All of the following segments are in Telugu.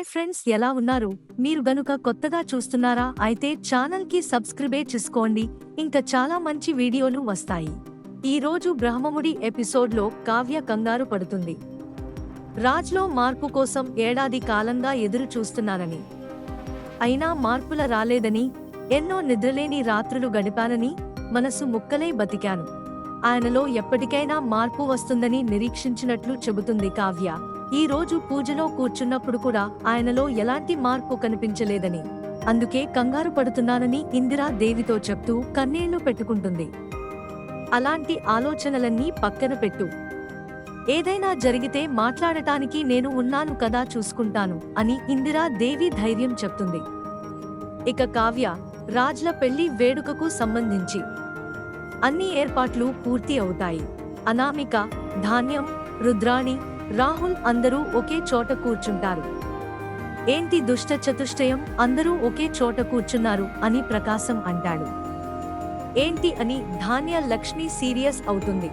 హాయ్ ఫ్రెండ్స్ ఎలా ఉన్నారు? మీరు గనుక కొత్తగా చూస్తున్నారా అయితే ఛానల్కి సబ్స్క్రైబే చేసుకోండి. ఇంకా చాలా మంచి వీడియోలు వస్తాయి. ఈ రోజు బ్రహ్మముడి ఎపిసోడ్లో కావ్య కంగారు పడుతుంది. రాజ్లో మార్పు కోసం ఏడాది కాలంగా ఎదురు చూస్తున్నానని అయినా మార్పుల రాలేదని ఎన్నో నిద్రలేని రాత్రులు గడిపానని మనసు ముక్కలై బతికాను. ఆయనలో ఎప్పటికైనా మార్పు వస్తుందని నిరీక్షించినట్లు చెబుతుంది కావ్య. ఈ రోజు పూజలో కూర్చున్నప్పుడు కూడా ఆయనలో ఎలాంటి మార్పు కనిపించలేదని. అందుకే కంగారు పడుతున్నానని ఇందిరా దేవితో చెప్తూ కన్నీళ్ళు పెట్టుకుంటుంది. అలాంటి ఆలోచనలన్నీ పక్కన పెట్టు. ఏదైనా జరిగితే మాట్లాడటానికి నేను ఉన్నాను కదా చూసుకుంటాను అని ఇందిరా దేవి ధైర్యం చెప్తుంది. ఇక కావ్య రాజ్ల పెళ్ళి వేడుకకు సంబంధించి అన్ని ఏర్పాట్లు పూర్తి అవుతాయి. అనామిక ధాన్యం రుద్రాణి రాహుల్ అందరూ ఒకే చోట కూర్చుంటారు. ఏంటి దుష్ట చతుష్టయం అందరూ ఒకే చోట కూర్చున్నారు అని ప్రకాశం అంటాడు. ఏంటి అని ధాన్య లక్ష్మి సీరియస్ అవుతుంది.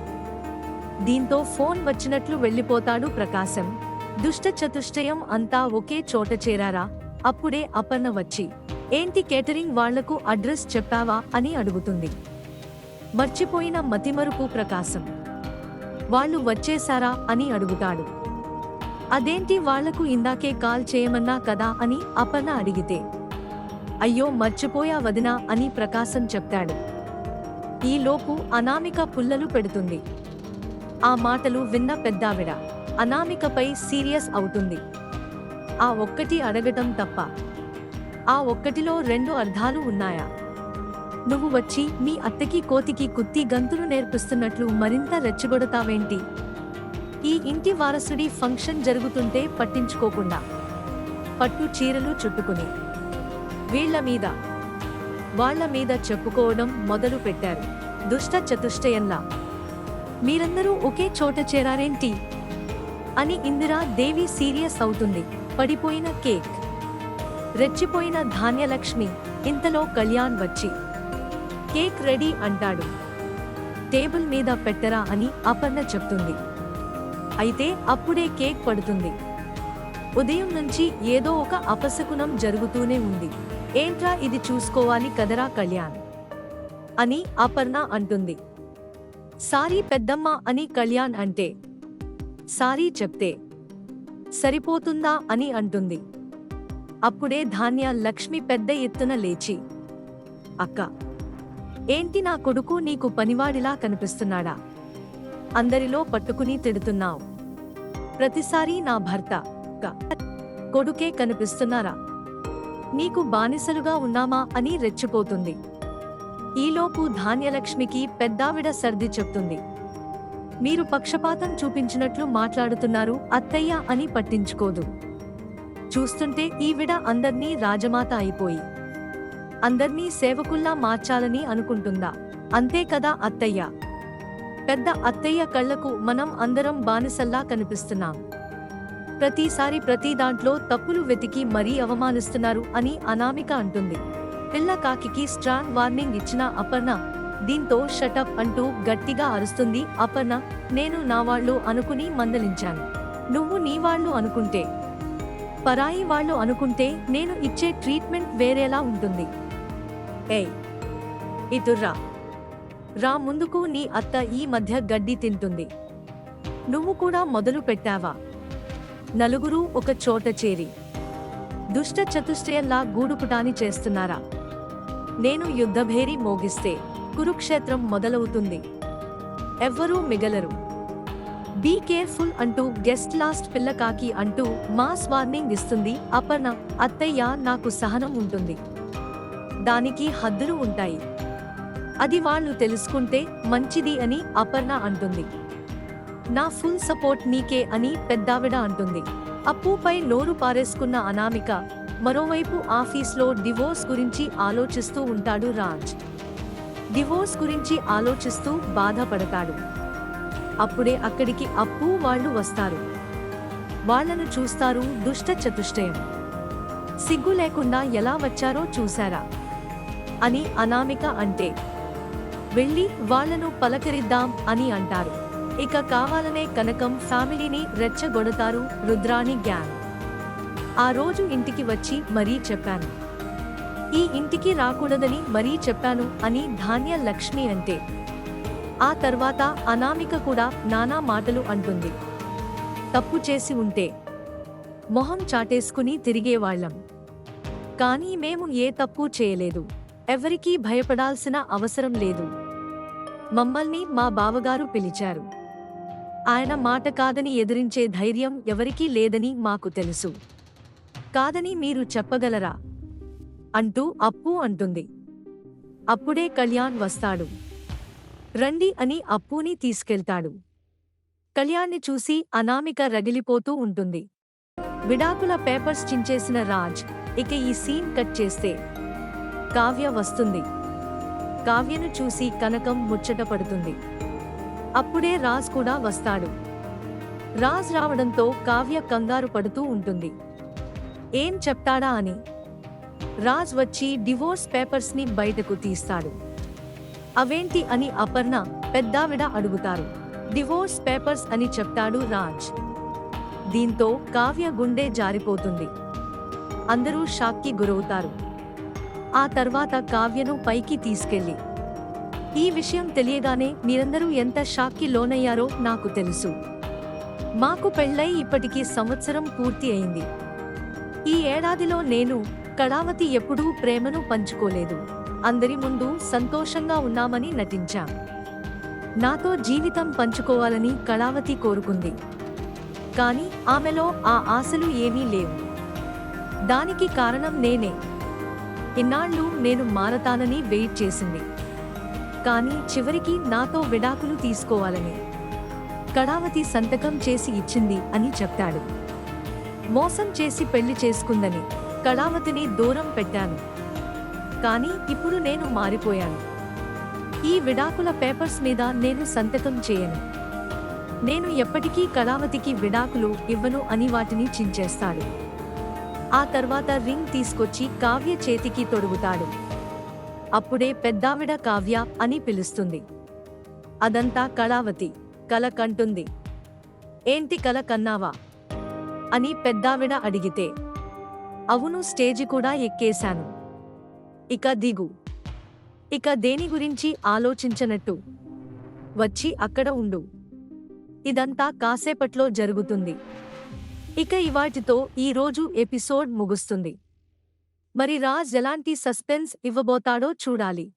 దీంతో ఫోన్ వచ్చినట్లు వెళ్ళిపోతాడు ప్రకాశం. దుష్ట చతుష్టయం అంతా ఒకే చోట చేరారా? అప్పుడే అపర్ణ వచ్చి ఏంటి కేటరింగ్ వాళ్ళకు అడ్రస్ చెప్పావా? అని అడుగుతుంది. మర్చిపోయిన మతిమరుపు ప్రకాశం. వాళ్ళు వచ్చేశారా అని అడుగుతాడు. అదేంటి వాళ్ళకు ఇందాకే కాల్ చేయమన్నా కదా? అని అపర్ణ అడిగితే. అయ్యో మర్చిపోయా వదినా అని ప్రకాశం చెప్తాడు. ఈలోపు అనామిక పుల్లలు పెడుతుంది. ఆ మాటలు విన్న పెద్దావిడ అనామికపై సీరియస్ అవుతుంది. ఆ ఒక్కటి అడగటం తప్ప. ఆ ఒక్కటిలో రెండు అర్థాలు ఉన్నాయా? నువ్వు వచ్చి మీ అత్తకి కోతికి కుత్తి గంతులు నేర్పిస్తున్నట్లు మరింత రెచ్చగొడతావేంటి? ఈ ఇంటి వారసుడి ఫంక్షన్ జరుగుతుంటే పట్టించుకోకుండా. పట్టు చీరలు చుట్టుకుని. వీళ్ళ మీద. వాళ్ళ మీద చెప్పుకోవడం మొదలు పెట్టారు. దుష్ట చతుష్టయంలా మీరందరూ ఒకే చోట చేరారేంటి? అని ఇందిరా దేవి సీరియస్ అవుతుంది. పడిపోయిన కేక్. రెచ్చిపోయిన ధాన్యలక్ష్మి. ఇంతలో కళ్యాణ్ వచ్చి. కేక్ రెడీ అంటాడు. టేబుల్ మీద పెట్టరా అని అపర్ణ చెప్తుంది. అయితే అప్పుడే కేక్ పడుతుంది. ఉదయం నుంచి ఏదో ఒక అపశకునం జరుగుతూనే ఉంది. ఏంట్రా ఇది చూసుకోవాలి కదరా కళ్యాణ్? అని అపర్ణ అంటుంది. సారీ పెద్దమ్మ అని కళ్యాణ్ అంటే సారీ చెప్తే సరిపోతుందా అని అంటుంది. అప్పుడే ధాన్య లక్ష్మి పెద్ద ఎత్తున లేచి అక్క ఏంటి నా కొడుకు నీకు పనివాడిలా కనిపిస్తున్నాడా? అందరిలో పట్టుకుని తిడుతున్నావు. ప్రతిసారి నా భర్త కొడుకే కనిపిస్తున్నారా? నీకు బానిసలుగా ఉన్నామా అని రెచ్చిపోతుంది. ఈలోపు ధాన్యలక్ష్మికి పెద్దావిడ సర్ది చెప్తుంది. మీరు పక్షపాతం చూపించినట్లు మాట్లాడుతున్నారు అత్తయ్య అని పట్టించుకోదు. చూస్తుంటే ఈవిడ అందర్నీ రాజమాత అయిపోయి అందర్నీ సేవకుల్లా మార్చాలని అనుకుంటుందా? అంతే కదా అత్తయ్య? పెద్ద అత్తయ్య కళ్ళకు మనం అందరం బానిసల్లా కనిపిస్తున్నాం. ప్రతిసారి ప్రతి దాంట్లో తప్పులు వెతికి మరీ అవమానిస్తున్నారు అని అనామిక అంటుంది. పిల్ల కాకికి స్ట్రాంగ్ వార్నింగ్ ఇచ్చిన అపర్ణ దీంతో షటప్ అంటూ గట్టిగా అరుస్తుంది అపర్ణ నేను నా వాళ్ళు అనుకుని మందలించాను. నువ్వు నీ వాళ్ళు అనుకుంటే పరాయి వాళ్ళు అనుకుంటే నేను ఇచ్చే ట్రీట్మెంట్ వేరేలా ఉంటుంది. ఏయ్ ఇతుర్రా రా ముందుకు నీ అత్త ఈ మధ్య గడ్డి తింటుంది. నువ్వు కూడా మొదలు పెట్టావా? నలుగురు ఒక చోట చేరి. దుష్ట చతుష్టయంలా గూడుపుటాని చేస్తున్నారా? నేను యుద్ధభేరి మోగిస్తే కురుక్షేత్రం మొదలవుతుంది. ఎవ్వరూ మిగలరు. బీ కేర్ఫుల్ అంటూ గెస్ట్ లాస్ట్ పిల్లకాకి అంటూ మాస్ వార్నింగ్ ఇస్తుంది అపర్ణ అత్తయ్య నాకు సహనం ఉంటుంది. దానికి హద్దులు ఉంటాయి. అది వాళ్ళు తెలుసుకుంటే మంచిది అని అపర్ణ అంటుంది. నా ఫుల్ సపోర్ట్ నీకే అని పెద్దావిడ అంటుంది. అప్పుపై నోరు పారేసుకున్న అనామిక మరోవైపు ఆఫీస్లో డివోర్స్ గురించి ఆలోచిస్తూ ఉంటాడు రాజ్. డివోర్స్ గురించి ఆలోచిస్తూ బాధపడతాడు. అప్పుడే అక్కడికి అప్పు వాళ్ళు వస్తారు. వాళ్ళను చూస్తారు దుష్ట చతుష్టయం. సిగ్గు లేకుండా ఎలా వచ్చారో చూశారా. అని అనామిక అంటే వెళ్ళి వాళ్ళను పలకరిద్దాం అని అంటారు. ఇక కావాలనే కనకం ఫ్యామిలీని రెచ్చగొడతారు రుద్రాణి గ్యాంగ్. ఆ రోజు ఇంటికి వచ్చి మరీ చెప్పాను. ఈ ఇంటికి రాకూడదని మరీ చెప్పాను అని ధాన్య లక్ష్మి అంటే ఆ తర్వాత అనామిక కూడా నానా మాటలు అంటుంది. తప్పు చేసి ఉంటే మొహం చాటేసుకుని తిరిగేవాళ్ళం. కానీ మేము ఏ తప్పు చేయలేదు. ఎవరికీ భయపడాల్సిన అవసరం లేదు. మమ్మల్ని మా బావగారు పిలిచారు. ఆయన మాట కాదని ఎదిరించే ధైర్యం ఎవరికీ లేదని మాకు తెలుసు. కాదని మీరు చెప్పగలరా? అంటూ అప్పు అంటుంది. అప్పుడే కళ్యాణ్ వస్తాడు. రండి అని అప్పుని తీసుకెళ్తాడు. కళ్యాణ్ని చూసి అనామిక రగిలిపోతూ ఉంటుంది. విడాకుల పేపర్స్ చించేసిన రాజ్ ఇక ఈ సీన్ కట్ చేస్తే కావ్య వస్తుంది. కావ్యను చూసి కనకం ముచ్చట పడుతుంది. అప్పుడే రాజ్ కూడా వస్తాడు. రాజ్ రావడంతో కావ్య కంగారు పడుతూ ఉంటుంది. ఏం చెప్తాడా అని. రాజ్ వచ్చి డివోర్స్ పేపర్స్ని బయటకు తీస్తాడు. అవేంటి అని అపర్ణ పెద్దావిడ అడుగుతారు. డివోర్స్ పేపర్స్ అని చెప్తాడు రాజ్. దీంతో కావ్య గుండె జారిపోతుంది. అందరూ షాక్కి గురవుతారు. ఆ తర్వాత కావ్యను పైకి తీసుకెళ్ళి ఈ విషయం తెలియగానే మీరందరూ ఎంత షాక్కి లోనయ్యారో నాకు తెలుసు. మాకు పెళ్ళై ఇప్పటికీ సంవత్సరం పూర్తి అయింది. ఈ ఏడాదిలో నేను కళావతి ఎప్పుడూ ప్రేమను పంచుకోలేదు. అందరి ముందు సంతోషంగా ఉన్నామని నటించా. నాతో జీవితం పంచుకోవాలని కళావతి కోరుకుంది. కానీ ఆమెలో ఆ ఆశలు ఏమీ లేవు. దానికి కారణం నేనే. ఇన్నాళ్ళు నేను మారతానని వెయిట్ చేసింది. కానీ చివరికి నాతో విడాకులు తీసుకోవాలని కళావతి సంతకం చేసి ఇచ్చింది అని చెప్తాడు మోసం చేసి పెళ్ళి చేసుకుందని కళావతిని దూరం పెట్టాను. కానీ ఇప్పుడు నేను మారిపోయాను. ఈ విడాకుల పేపర్స్ మీద నేను సంతకం చేయను. నేను ఎప్పటికీ కళావతికి విడాకులు ఇవ్వను అని వాటిని చించేస్తాడు. ఆ తర్వాత రింగ్ తీసుకొచ్చి కావ్య చేతికి తొడుగుతాడు. అప్పుడే పెద్దావిడ కావ్య అని పిలుస్తుంది. అదంతా కళావతి కల కంటుంది. ఏంటి కల కన్నావా? అని పెద్దావిడ అడిగితే అవును స్టేజి కూడా ఎక్కేశాను. ఇక దిగు. ఇక దేని గురించి ఆలోచించనట్టు? వచ్చి అక్కడ ఉండు. ఇదంతా కాసేపట్లో జరుగుతుంది. ఇక ఇవాటితో ఈ రోజు ఎపిసోడ్ ముగుస్తుంది. మరి రాజ్ ఎలాంటి సస్పెన్స్ ఇవ్వబోతాడో చూడాలి.